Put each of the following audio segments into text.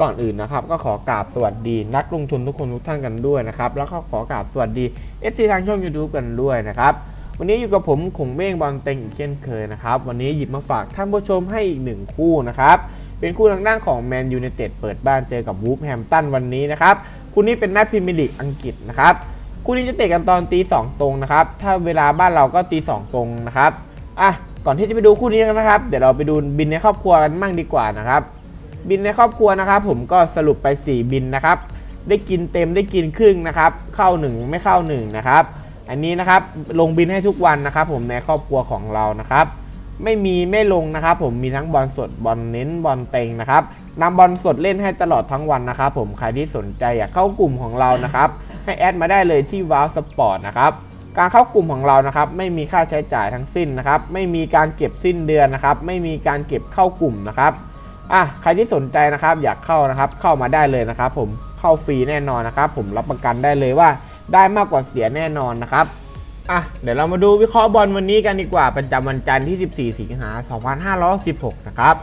ก่อนอื่นนะครับ ก็ขอกราบสวัสดีนักลงทุนทุกคนทุกท่านกันด้วยนะครับ แล้วก็ขอกราบสวัสดี FC ทางช่อง YouTube กันด้วยนะครับ วันนี้อยู่กับผมขงเบ้งบอลเต็งอีกเช่นเคยนะครับ วันนี้หยิบมาฝากท่านผู้ชมให้อีกหนึ่งคู่นะครับ เป็นคู่ทางด้านของแมนยู i นเต็ดเปิดบ้านเจอกับวูฟแฮมตันวันนี้นะครับคู่นี้เป็นนัดพรีเมียร์ลีกอังกฤษนะครับคู่นี้จะเตะกันตอนตีสองตรงนะครับ ถ้าเวลาบ้านเราก็ตีสองตรงนะครับอะก่อนที่จะไปดูคู่นี้กันนะครับ เดี๋ยวเราไปดูบินในครอบครัวกันมั่งดีกว่านะครับ บินในครอบครัวนะครับ ผมก็สรุปไป 4 บินนะครับ ได้กินเต็มได้กินครึ่งนะครับ เข้า 1 ไม่เข้า 1 นะครับ อันนี้นะครับลงบินให้ทุกวันนะครับ ผมในครอบครัวของเรานะครับ ไม่มีไม่ลงนะครับ ผมมีทั้งบอลสดบอลเน้นบอลเต็งนะครับนำบอลสดเล่นให้ตลอดทั้งวันนะครับ ผมใครที่สนใจอยากเข้ากลุ่มของเรานะครับให้แอดมาได้เลยที่ว้าวสปอร์ตนะครับการเข้ากลุ่มของเรานะครับ ไม่มีค่าใช้จ่ายทั้งสิ้นนะครับ ไม่มีการเก็บสิ้นเดือนนะครับ ไม่มีการเก็บเข้ากลุ่มนะครับ อะใครที่สนใจนะครับอยากเข้านะครับเข้ามาได้เลยนะครับ ผมเข้าฟรีแน่นอนนะครับ ผมรับประกันได้เลยว่าได้มากกว่าเสียแน่นอนนะครับอะเดี๋ยวเรามาดูวิเคราะห์บอลวันนี้กันดีกว่าประจำวันจันทร์ที่ 14 สิงหา2516 นะครับ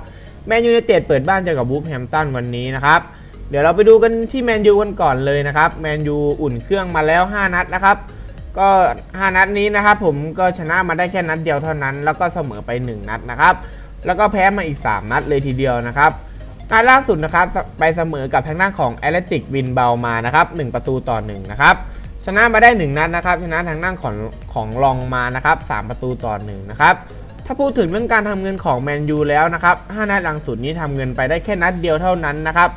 แมนยูไนเต็ดเปิดบ้านเจอกับบูฟแฮมตันวันนี้นะครับเดี๋ยวเราไปดูกันที่แมนยูกันก่อนเลยนะครับแมนยูอุ่นเครื่องมาแล้ว 5 นัดนะครับ ก็ 5 นัดนี้นะครับผมก็ชนะมาได้แค่นัดเดียวเท่านั้น แล้วก็เสมอไป 1 นัดนะครับ แล้วก็แพ้มาอีก 3 นัดเลยทีเดียวนะครับนัดล่าสุดนะครับไปเสมอกับทางด้านของแอตเลติกวินเบามานะครับ1ประตูต่อ1นะครับชนะมาได้ 1 นัดนะครับชนะทางด้านของของลองมานะครับ3ประตูต่อ1นะครับถ้าพูดถึงเรื่องการทำเงินของแมนยูแล้วนะครับ5นัดหลังสุดนี้ทำเงินไปได้แค่นัดเดียวเท่านั้นนะครับ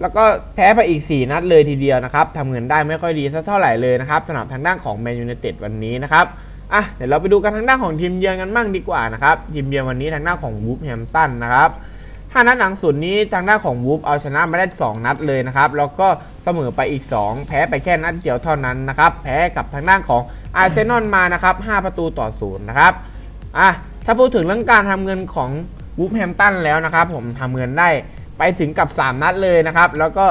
แล้วก็แพ้ไปอีก 4 นัดเลยทีเดียวนะครับทำเงินได้ไม่ค่อยดีสักเท่าไหร่เลยนะครับสำหรับทางด้านของแมนยู i นเต็ดวันนี้นะครับ อะเดี๋ยวเราไปดูกันทางด้านของทีมเยือนกันบ้างดีกว่านะครับทีมเยือนวันนี้ทางด้านของวูฟแฮมตันนะครับห้านัดหลังสุดนี้ทางด้านของวูฟเอาชนะมาได้ 2 นัดเลยนะครับแล้วก็เสมอไปอีก 2 แพ้ไปแค่นัดเดียวเท่านั้นนะครับแพ้กับทางด้านของอาร์เซนอลมานะครับ5ประตูต่อศูนย์นะครับอะถ้าพูดถึงเรื่องการทำเงินของวูฟแฮมตันแล้วนะครับผมทำเงินได้ไปถึงกับ 3 นัดเลยนะครับแล้วก็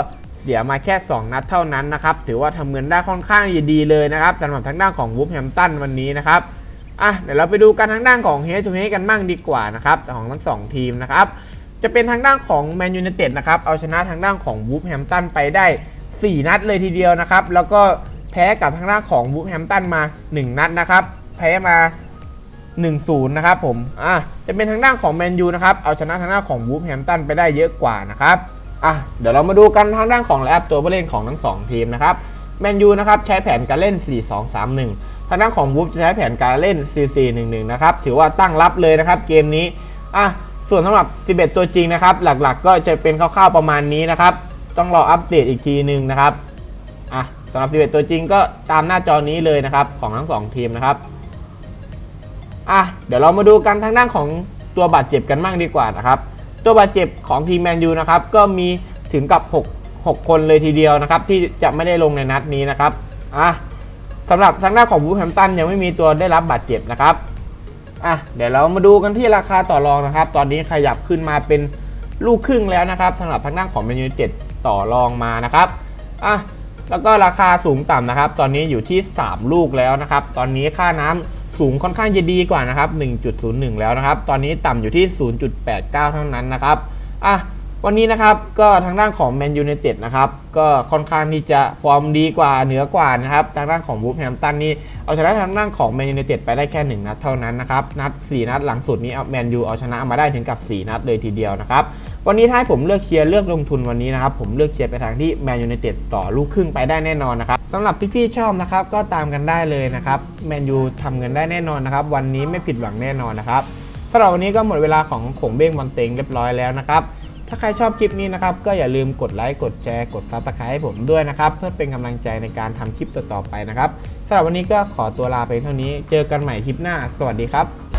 เสียมาแค่ 2 นัดเท่านั้นนะครับถือว่าทำเงินได้ค่อนข้างดีเลยนะครับสำหรับทางด้านของวูฟแฮมตันวันนี้นะครับอะเดี๋ยวเราไปดูกันทางด้านของเฮทูเฮกันบ้างดีกว่านะครับของทั้งสองทีมนะครับจะเป็นทางด้านของแมนยู i นเต็ดนะครับเอาชนะทางด้านของวูฟแฮมตันไปได้ 4 นัดเลยทีเดียวนะครับแล้วก็แพ้กับทางด้านของวูฟแฮมตันมา 1 นัดนะครับแพ้มา1-0 นะครับผม อะ จะเป็นทางด้านของแมนยูนะครับ เอาชนะทางด้านของวูฟแฮมตันไปได้เยอะกว่านะครับ อะเดี๋ยวเรามาดูกันทางด้านของแลบตัวผู้เล่นของทั้ง 2 ทีมนะครับแมนยูนะครับใช้แผนการเล่น 4-2-3-1 ทางด้านของวูฟจะใช้แผนการเล่น 4-4-1-1 นะครับถือว่าตั้งรับเลยนะครับเกมนี้อะส่วนสำหรับ 11 ตัวจริงนะครับ หลักๆ ก็จะเป็นคร่าวๆประมาณนี้นะครับ ต้องรออัปเดตอีกทีหนึ่งนะครับอะสำหรับ 11 ตัวจริงก็ตามหน้าจอนี้เลยนะครับของทั้ง 2 ทีมนะครับอะเดี๋ยวเรามาดูกันทางด้านของตัวบาดเจ็บกันบ้างดีกว่านะครับ ตัวบาดเจ็บของทีมแมนยูนะครับก็มีถึงกับ 6 6 คนเลยทีเดียวนะครับ ที่จะไม่ได้ลงในนัดนี้นะครับอะสำหรับทางด้านของบูแฮมตันยังไม่มีตัวได้รับบาดเจ็บนะครับอะเดี๋ยวเรามาดูกันที่ราคาต่อรองนะครับ ตอนนี้ขยับขึ้นมาเป็นลูกครึ่งแล้วนะครับสำหรับทางด้านของแมนยูเจ็ดต่อรองมานะครับอะแล้วก็ราคาสูงต่ำนะครับ ตอนนี้อยู่ที่ 3 ลูกแล้วนะครับ ตอนนี้ค่าน้ำ สูงค่อนข้างจะดีกว่านะครับ 1.01 แล้วนะครับ ตอนนี้ต่ำอยู่ที่ 0.89 เท่านั้นนะครับอะวันนี้นะครับก็ทางด้านของแมนยู i นเต็ดนะครับก็ค่อนข้างที่จะฟอร์มดีกว่าเหนือกว่านะครับทางด้านของบูฟแฮมตันนี่เอาชนะทางด้านของแมนยู i นเต็ดไปได้แค่1นัดเท่านั้นนะครับนัด 4 นัดหลังสุดนี้แมนยูเอาชนะมาได้ถึงกับ 4 นัดเลยทีเดียวนะครับวันนี้ถ้าผมเลือกเชียร์เลือกลงทุนวันนี้นะครับผมเลือกเชียร์ไปทางที่แมนยู i นเต็ดต่อลูกครึ่งไปได้แน่นอนนะครับ สำหรับพี่ ๆ ชอบนะครับ ก็ตามกันได้เลยนะครับแมนยูทำเงินได้แน่นอนนะครับ วันนี้ไม่ผิดหวังแน่นอนนะครับสำหรับวันนี้ก็หมดเวลาของขงเบ้งบอลเต็งเรียบร้อยแล้วนะครับ ถ้าใครชอบคลิปนี้นะครับ ก็อย่าลืมกดไลค์กดแชร์กดซับสไครต์ให้ผมด้วยนะครับ เพื่อเป็นกำลังใจในการทำคลิปต่อๆไปนะครับสำหรับวันนี้ก็ขอตัวลาไปเท่านี้ เจอกันใหม่คลิปหน้า สวัสดีครับ